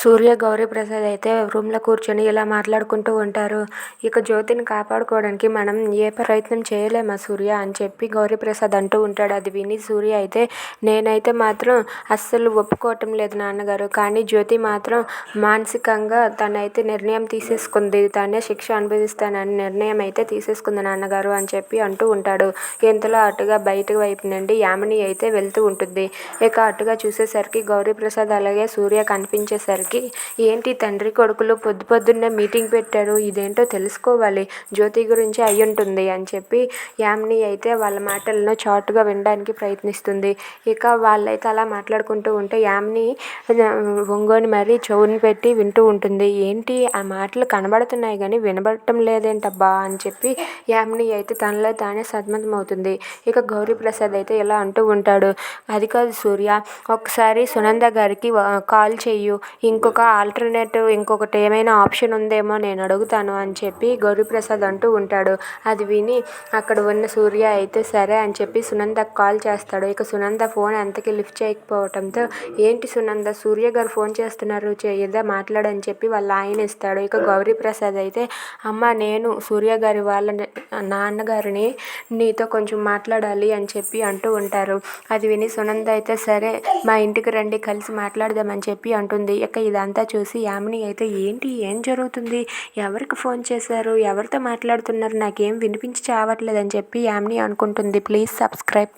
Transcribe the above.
సూర్య గౌరీప్రసాద్ అయితే రూమ్లో కూర్చొని ఇలా మాట్లాడుకుంటూ ఉంటారు. ఇక జ్యోతిని కాపాడుకోవడానికి మనం ఏ ప్రయత్నం చేయలేమా సూర్య అని చెప్పి గౌరీప్రసాద్ అంటూ ఉంటాడు. అది విని సూర్య అయితే నేనైతే మాత్రం అస్సలు ఒప్పుకోవటం లేదు నాన్నగారు. కానీ జ్యోతి మాత్రం మానసికంగా తనైతే నిర్ణయం తీసేసుకుంది. తనే శిక్ష అనుభవిస్తానని నిర్ణయం అయితే తీసేసుకుంది నాన్నగారు అని చెప్పి అంటూ ఉంటాడు. ఇంతలో అటుగా బయట వైపు నుండి యామిని అయితే వెళ్తూ ఉంటుంది. ఇక అటుగా చూసేసరికి గౌరీప్రసాద్ అలాగే సూర్య కనిపించేసరికి ఏంటి తండ్రి కొడుకులు పొద్దు పొద్దున్నే మీటింగ్ పెట్టారు ఇదేంటో తెలుసుకోవాలి. జ్యోతి గురించి అయ్యుంటుంది అని చెప్పి యామిని అయితే వాళ్ళ మాటలను చాటుగా వినడానికి ప్రయత్నిస్తుంది. ఇక వాళ్ళైతే అలా మాట్లాడుకుంటూ ఉంటే యామిని ఒంగోని మరీ చెవుని పెట్టి వింటూ ఉంటుంది. ఏంటి ఆ మాటలు కనబడుతున్నాయి కానీ వినబడటం లేదేంటబ్బా అని చెప్పి యామిని అయితే తనలో తానే సద్మతం అవుతుంది ఇక గౌరీప్రసాద్ అయితే ఇలా అంటూ ఉంటాడు. అది కాదు సూర్య ఒకసారి సునంద గారికి కాల్ చెయ్యు. ఇంకొక ఆల్టర్నేటివ్ ఇంకొకటి ఏమైనా ఆప్షన్ ఉందేమో నేను అడుగుతాను అని చెప్పి గౌరీప్రసాద్ అంటూ ఉంటాడు. అది విని అక్కడ ఉన్న సూర్య అయితే సరే అని చెప్పి సునందకు కాల్ చేస్తాడు. ఇక సునంద ఫోన్ ఎంతకి లిఫ్ట్ చేయకపోవడంతో ఏంటి సునంద సూర్య గారు ఫోన్ చేస్తున్నారు ఏదో మాట్లాడని చెప్పి వాళ్ళ ఆయన ఇస్తాడు. ఇక గౌరీప్రసాద్ అయితే అమ్మ నేను సూర్య గారి వాళ్ళ నాన్నగారిని నీతో కొంచెం మాట్లాడాలి అని చెప్పి అంటూ ఉంటారు. అది విని సునంద అయితే సరే మా ఇంటికి రండి కలిసి మాట్లాడదామని చెప్పి అంటుంది. ఇక ఇదంతా చూసి యామిని అయితే ఏంటి? ఏం జరుగుతుంది? ఎవరికి ఫోన్ చేశారు? ఎవరితో మాట్లాడుతున్నారు? నాకేం వినిపించి చావట్లేదని చెప్పి యామిని అనుకుంటుంది. Please subscribe.